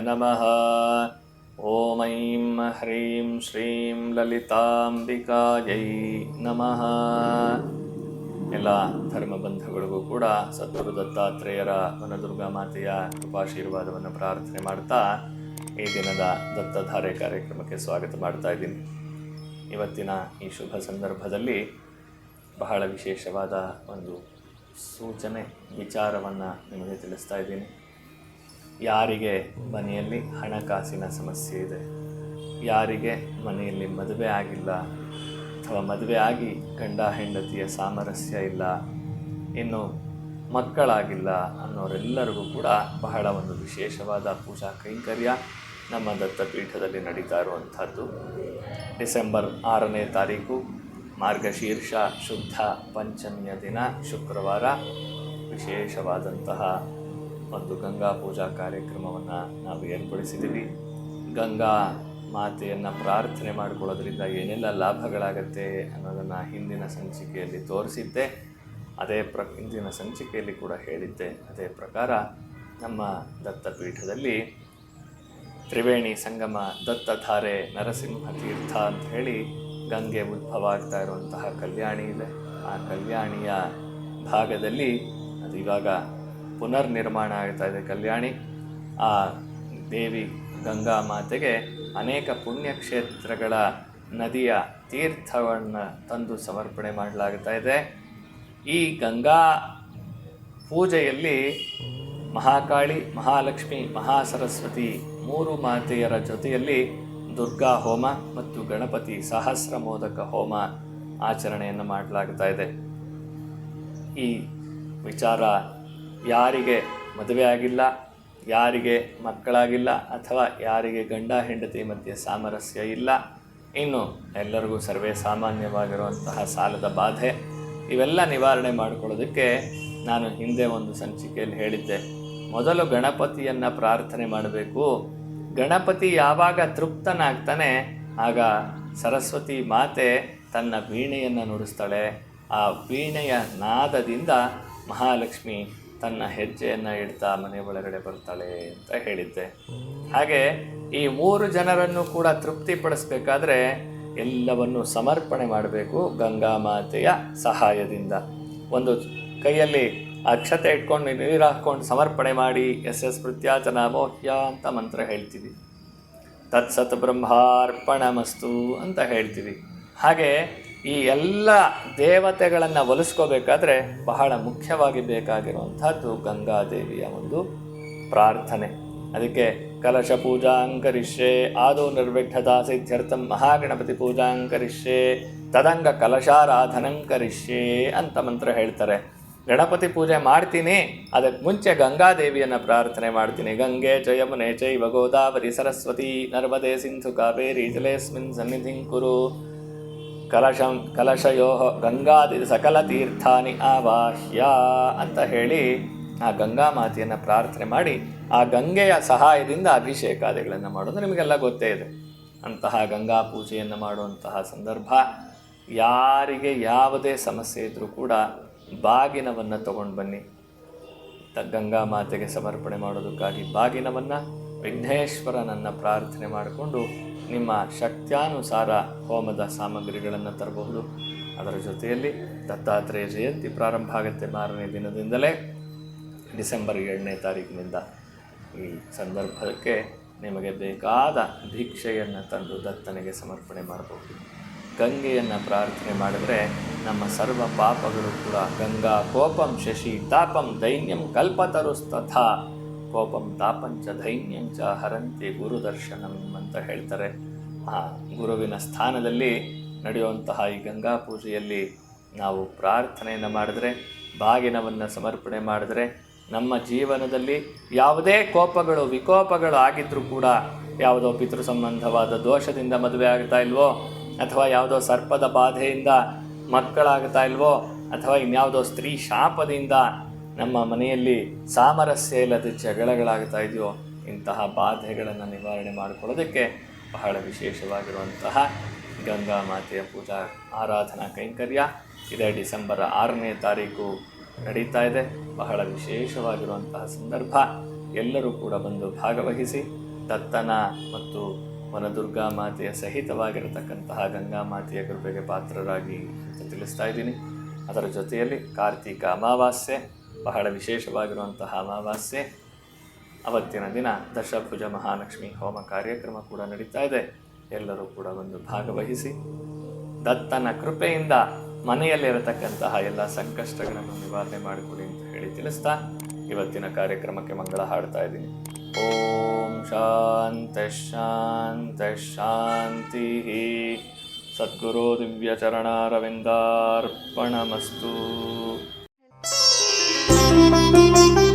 ನಮಃ ಓಂ ಐಂ ಹ್ರೀಂ ಶ್ರೀಂ ಲಲಿತಾಂಬಿಕಾಯೈ ನಮಃ ಎಲ್ಲ ಧರ್ಮಬಂಧುಗಳಿಗೂ ಕೂಡ ಸದ್ಗುರು ದತ್ತಾತ್ರೇಯರ ವನದುರ್ಗಾ ಮಾತೆಯ ಕೃಪಾಶೀರ್ವಾದವನ್ನು ಪ್ರಾರ್ಥನೆ ಮಾಡ್ತಾ ಈ ದಿನದ ದತ್ತಧಾರೆ ಕಾರ್ಯಕ್ರಮಕ್ಕೆ ಸ್ವಾಗತ ಮಾಡ್ತಾ ಇದ್ದೀನಿ. ಇವತ್ತಿನ ಈ ಶುಭ ಸಂದರ್ಭದಲ್ಲಿ ಬಹಳ ವಿಶೇಷವಾದ ಒಂದು ಸೂಚನೆ, ವಿಚಾರವನ್ನು ನಿಮಗೆ ತಿಳಿಸ್ತಾ ಇದ್ದೀನಿ. ಯಾರಿಗೆ ಮನೆಯಲ್ಲಿ ಹಣಕಾಸಿನ ಸಮಸ್ಯೆ ಇದೆ? ಯಾರಿಗೆ ಮನೆಯಲ್ಲಿ ಮದುವೆ ಆಗಿಲ್ಲ? ಅಥವಾ ಮದುವೆ ಆಗಿ ಗಂಡ ಹೆಂಡತಿಯ ಸಾಮರಸ್ಯ ಇಲ್ಲ? ಇನ್ನು ಮಕ್ಕಳಾಗಿಲ್ಲ ಅನ್ನೋರೆಲ್ಲರಿಗೂ ಕೂಡ ಬಹಳ ಒಂದು ವಿಶೇಷವಾದ ಪೂಜಾ ಕೈಂಕರ್ಯ ನಮ್ಮ ದತ್ತಪೀಠದಲ್ಲಿ ನಡೀತಾ ಇರುವಂಥದ್ದು. ಡಿಸೆಂಬರ್ ಆರನೇ ತಾರೀಕು, ಮಾರ್ಗಶೀರ್ಷ ಶುದ್ಧ ಪಂಚಮಿಯ ದಿನ ಶುಕ್ರವಾರ. ವಿಶೇಷವಾದಂತಹ ಒಂದು ಗಂಗಾ ಪೂಜಾ ಕಾರ್ಯಕ್ರಮವನ್ನು ನಾವು ಏರ್ಪಡಿಸಿದ್ದೀವಿ. ಗಂಗಾ ಮಾತೆಯನ್ನು ಪ್ರಾರ್ಥನೆ ಮಾಡಿಕೊಳ್ಳೋದ್ರಿಂದ ಏನೆಲ್ಲ ಲಾಭಗಳಾಗತ್ತೆ ಅನ್ನೋದನ್ನು ಹಿಂದಿನ ಸಂಚಿಕೆಯಲ್ಲಿ ತೋರಿಸಿದ್ದೆ. ಅದೇ ಪ್ರ, ಹಿಂದಿನ ಸಂಚಿಕೆಯಲ್ಲಿ ಕೂಡ ಹೇಳಿದ್ದೆ. ಅದೇ ಪ್ರಕಾರ ನಮ್ಮ ದತ್ತಪೀಠದಲ್ಲಿ ತ್ರಿವೇಣಿ ಸಂಗಮ ದತ್ತಧಾರೆ ನರಸಿಂಹ ತೀರ್ಥ ಅಂತ ಹೇಳಿ ಗಂಗೆ ಉದ್ಭವ ಆಗ್ತಾ ಇರುವಂತಹ ಕಲ್ಯಾಣಿ ಇದೆ. ಆ ಕಲ್ಯಾಣಿಯ ಭಾಗದಲ್ಲಿ ಅದು ಇವಾಗ ಪುನರ್ನಿರ್ಮಾಣ ಆಗ್ತಾ ಇದೆ ಕಲ್ಯಾಣಿ. ಆ ದೇವಿ ಗಂಗಾ ಮಾತೆಗೆ ಅನೇಕ ಪುಣ್ಯಕ್ಷೇತ್ರಗಳ ನದಿಯ ತೀರ್ಥವನ್ನು ತಂದು ಸಮರ್ಪಣೆ ಮಾಡಲಾಗ್ತಾ ಇದೆ. ಈ ಗಂಗಾ ಪೂಜೆಯಲ್ಲಿ ಮಹಾಕಾಳಿ, ಮಹಾಲಕ್ಷ್ಮಿ, ಮಹಾಸರಸ್ವತಿ ಮೂರು ಮಾತೆಯರ ಜೊತೆಯಲ್ಲಿ ದುರ್ಗಾ ಹೋಮ ಮತ್ತು ಗಣಪತಿ ಸಹಸ್ರ ಮೋದಕ ಹೋಮ ಆಚರಣೆಯನ್ನು ಮಾಡಲಾಗ್ತಾ ಇದೆ. ಈ ವಿಚಾರ ಯಾರಿಗೆ ಮದುವೆ ಆಗಿಲ್ಲ, ಯಾರಿಗೆ ಮಕ್ಕಳಾಗಿಲ್ಲ ಅಥವಾ ಯಾರಿಗೆ ಗಂಡ, ಹೆಂಡತಿ ಮಧ್ಯೆ ಸಾಮರಸ್ಯ ಇಲ್ಲ, ಇನ್ನು ಎಲ್ಲರಿಗೂ ಸರ್ವೇ ಸಾಮಾನ್ಯವಾಗಿರುವಂತಹ ಸಾಲದ ಬಾಧೆ. ಇವೆಲ್ಲ ನಿವಾರಣೆ ಮಾಡಿಕೊಳ್ಳೋದಕ್ಕೆ ನಾನು ಹಿಂದೆ ಒಂದು ಸಂಚಿಕೆಯಲ್ಲಿ ಹೇಳಿದ್ದೆ. ಮೊದಲು ಗಣಪತಿಯನ್ನು ಪ್ರಾರ್ಥನೆ ಮಾಡಬೇಕು. ಗಣಪತಿ ಯಾವಾಗ ತೃಪ್ತನಾಗ್ತಾನೆ, ಆಗ ಸರಸ್ವತಿ ಮಾತೆ ತನ್ನ ವೀಣೆಯನ್ನು ನುಡಿಸ್ತಾಳೆ. ಆ ವೀಣೆಯ ನಾದದಿಂದ ಮಹಾಲಕ್ಷ್ಮಿ ತನ್ನ ಹೆಜ್ಜೆಯನ್ನು ಇಡ್ತಾ ಮನೆ ಒಳಗಡೆ ಬರ್ತಾಳೆ ಅಂತ ಹೇಳಿದ್ದೆ. ಹಾಗೆ ಈ ಮೂರು ಜನರನ್ನು ಕೂಡ ತೃಪ್ತಿಪಡಿಸ್ಬೇಕಾದ್ರೆ ಎಲ್ಲವನ್ನು ಸಮರ್ಪಣೆ ಮಾಡಬೇಕು ಗಂಗಾ ಮಾತೆಯ ಸಹಾಯದಿಂದ. ಒಂದು ಕೈಯಲ್ಲಿ ಅಕ್ಷತೆ ಇಟ್ಕೊಂಡು ನೀರು ಹಾಕ್ಕೊಂಡು ಸಮರ್ಪಣೆ ಮಾಡಿ ಎಸ್ ಎಸ್ ಪ್ರತ್ಯಾಚನ ಮೋಹ್ಯ ಅಂತ ಮಂತ್ರ ಹೇಳ್ತೀವಿ. ತತ್ಸತ್ ಬ್ರಹ್ಮಾರ್ಪಣಮಸ್ತು ಅಂತ ಹೇಳ್ತೀವಿ. ಹಾಗೆ ಈ ಎಲ್ಲ ದೇವತೆಗಳನ್ನು ಒಲಿಸ್ಕೋಬೇಕಾದ್ರೆ ಬಹಳ ಮುಖ್ಯವಾಗಿ ಬೇಕಾಗಿರುವಂಥದ್ದು ಗಂಗಾದೇವಿಯ ಒಂದು ಪ್ರಾರ್ಥನೆ. ಅದಕ್ಕೆ ಕಲಶ ಪೂಜಾಂಕರಿಷ್ಯೆ ಆದೋ ನಿರ್ವಿಘ್ನತಾ ಸಿದ್ಧರ್ಥಂ ಮಹಾಗಣಪತಿ ಪೂಜಾಂಕರಿಷ್ಯೆ ತದಂಗ ಕಲಶಾರಾಧನಂಕರಿಷ್ಯೆ ಅಂತ ಮಂತ್ರ ಹೇಳ್ತಾರೆ. ಗಣಪತಿ ಪೂಜೆ ಮಾಡ್ತೀನಿ ಅದಕ್ಕೆ ಮುಂಚೆ ಗಂಗಾದೇವಿಯನ್ನು ಪ್ರಾರ್ಥನೆ ಮಾಡ್ತೀನಿ. ಗಂಗೆ ಚ ಯಮುನೆ ಚೈವ ಗೋದಾವರಿ ಸರಸ್ವತಿ, ನರ್ಮದೆ ಸಿಂಧು ಕಾವೇರಿ, ಜಲೇಸ್ಮಿನ್ ಸನ್ನಿಧಿಂ ಕುರು. ಕಲಶಂ ಕಲಶಯೋ ಗಂಗಾದಿ ಸಕಲ ತೀರ್ಥಾನಿ ಆವಾಹ್ಯ ಅಂತ ಹೇಳಿ ಆ ಗಂಗಾ ಮಾತೆಯನ್ನು ಪ್ರಾರ್ಥನೆ ಮಾಡಿ ಆ ಗಂಗೆಯ ಸಹಾಯದಿಂದ ಅಭಿಷೇಕಾದಿಗಳನ್ನು ಮಾಡೋದು ನಿಮಗೆಲ್ಲ ಗೊತ್ತೇ ಇದೆ. ಅಂತಹ ಗಂಗಾ ಪೂಜೆಯನ್ನು ಮಾಡುವಂತಹ ಸಂದರ್ಭ ಯಾರಿಗೆ ಯಾವುದೇ ಸಮಸ್ಯೆ ಇದ್ದರೂ ಕೂಡ ಬಾಗಿನವನ್ನು ತಗೊಂಡು ಬನ್ನಿ. ತ ಗಂಗಾ ಮಾತೆಗೆ ಸಮರ್ಪಣೆ ಮಾಡೋದಕ್ಕಾಗಿ ಬಾಗಿನವನ್ನು ವಿಘ್ನೇಶ್ವರನನ್ನು ಪ್ರಾರ್ಥನೆ ಮಾಡಿಕೊಂಡು ನಿಮ್ಮ ಶಕ್ತ್ಯಾನುಸಾರ ಹೋಮದ ಸಾಮಗ್ರಿಗಳನ್ನು ತರಬಹುದು. ಅದರ ಜೊತೆಯಲ್ಲಿ ದತ್ತಾತ್ರೇಯ ಜಯಂತಿ ಪ್ರಾರಂಭ ಆಗುತ್ತೆ ಮಾರನೇ ದಿನದಿಂದಲೇ. ಡಿಸೆಂಬರ್ ಏಳನೇ ತಾರೀಕಿನಿಂದ ಈ ಸಂದರ್ಭಕ್ಕೆ ನಿಮಗೆ ಬೇಕಾದ ಭಿಕ್ಷೆಯನ್ನು ತಂದು ದತ್ತನಿಗೆ ಸಮರ್ಪಣೆ ಮಾಡಬಹುದು. ಗಂಗೆಯನ್ನು ಪ್ರಾರ್ಥನೆ ಮಾಡಿದರೆ ನಮ್ಮ ಸರ್ವ ಪಾಪಗಳು ಕೂಡ ಗಂಗಾ ಕೋಪಂ ಶಶಿ ತಾಪಂ ದೈನ್ಯಂ ಕಲ್ಪತರುಸ್ತಥಾ ಕೋಪಂ ತಾಪಂಚ ದೈನ್ಯಂಚ ಹರಂತಿ ಗುರುದರ್ಶನಂ. ಅಂತ ಹೇಳ್ತಾರೆ. ಆ ಗುರುವಿನ ಸ್ಥಾನದಲ್ಲಿ ನಡೆಯುವಂತಹ ಈ ಗಂಗಾ ಪೂಜೆಯಲ್ಲಿ ನಾವು ಪ್ರಾರ್ಥನೆಯನ್ನು ಮಾಡಿದರೆ, ಬಾಗಿನವನ್ನು ಸಮರ್ಪಣೆ ಮಾಡಿದ್ರೆ, ನಮ್ಮ ಜೀವನದಲ್ಲಿ ಯಾವುದೇ ಕೋಪಗಳು, ವಿಕೋಪಗಳು ಆಗಿದ್ದರೂ ಕೂಡ ಯಾವುದೋ ಪಿತೃ ಸಂಬಂಧವಾದ ದೋಷದಿಂದ ಮದುವೆ ಆಗ್ತಾ ಇಲ್ವೋ, ಅಥವಾ ಯಾವುದೋ ಸರ್ಪದ ಬಾಧೆಯಿಂದ ಮಕ್ಕಳಾಗ್ತಾ ಇಲ್ವೋ, ಅಥವಾ ಇನ್ಯಾವುದೋ ಸ್ತ್ರೀ ಶಾಪದಿಂದ ನಮ್ಮ ಮನೆಯಲ್ಲಿ ಸಾಮರಸ್ಯ ಇಲ್ಲದ ಜಗಳಗಳಾಗ್ತಾ ಇದೆಯೋ ಇಂತಹ ಬಾಧೆಗಳನ್ನು ನಿವಾರಣೆ ಮಾಡಿಕೊಳ್ಳೋದಕ್ಕೆ ಬಹಳ ವಿಶೇಷವಾಗಿರುವಂತಹ ಗಂಗಾ ಮಾತೆಯ ಪೂಜಾ ಆರಾಧನಾ ಕೈಂಕರ್ಯ. ಇದೇ ಡಿಸೆಂಬರ್ ಆರನೇ ತಾರೀಕು ನಡೀತಾ ಇದೆ. ಬಹಳ ವಿಶೇಷವಾಗಿರುವಂತಹ ಸಂದರ್ಭ. ಎಲ್ಲರೂ ಕೂಡ ಬಂದು ಭಾಗವಹಿಸಿ, ದತ್ತನ ಮತ್ತು ವನದುರ್ಗಾ ಮಾತೆಯ ಸಹಿತವಾಗಿರತಕ್ಕಂತಹ ಗಂಗಾ ಮಾತೆಯ ಕೃಪೆಗೆ ಪಾತ್ರರಾಗಿ ಅಂತ ತಿಳಿಸ್ತಾ ಇದ್ದೀನಿ. ಅದರ ಜೊತೆಯಲ್ಲಿ ಕಾರ್ತೀಕ ಅಮಾವಾಸ್ಯೆ, ಬಹಳ ವಿಶೇಷವಾಗಿರುವಂತಹ ಅಮಾವಾಸ್ಯೆ ಅವತ್ತಿನ ದಿನ ದಶಭುಜ ಮಹಾಲಕ್ಷ್ಮಿ ಹೋಮ ಕಾರ್ಯಕ್ರಮ ಕೂಡ ನಡೀತಾ ಇದೆ. ಎಲ್ಲರೂ ಕೂಡ ಒಂದು ಭಾಗವಹಿಸಿ, ದತ್ತನ ಕೃಪೆಯಿಂದ ಮನೆಯಲ್ಲಿರತಕ್ಕಂತಹ ಎಲ್ಲ ಸಂಕಷ್ಟಗಳನ್ನು ನಿವಾರಣೆ ಮಾಡಿಕೊಡಿ ಅಂತ ಹೇಳಿ ತಿಳಿಸ್ತಾ ಇವತ್ತಿನ ಕಾರ್ಯಕ್ರಮಕ್ಕೆ ಮಂಗಳ ಹಾಡ್ತಾ ಇದ್ದೀನಿ. ಓಂ ಶಾಂತ ಶಾಂತ ಶಾಂತಿ ಸದ್ಗುರು ದಿವ್ಯ ಚರಣಾರವಿಂದಾರ್ಪಣಮಸ್ತು. Thank you.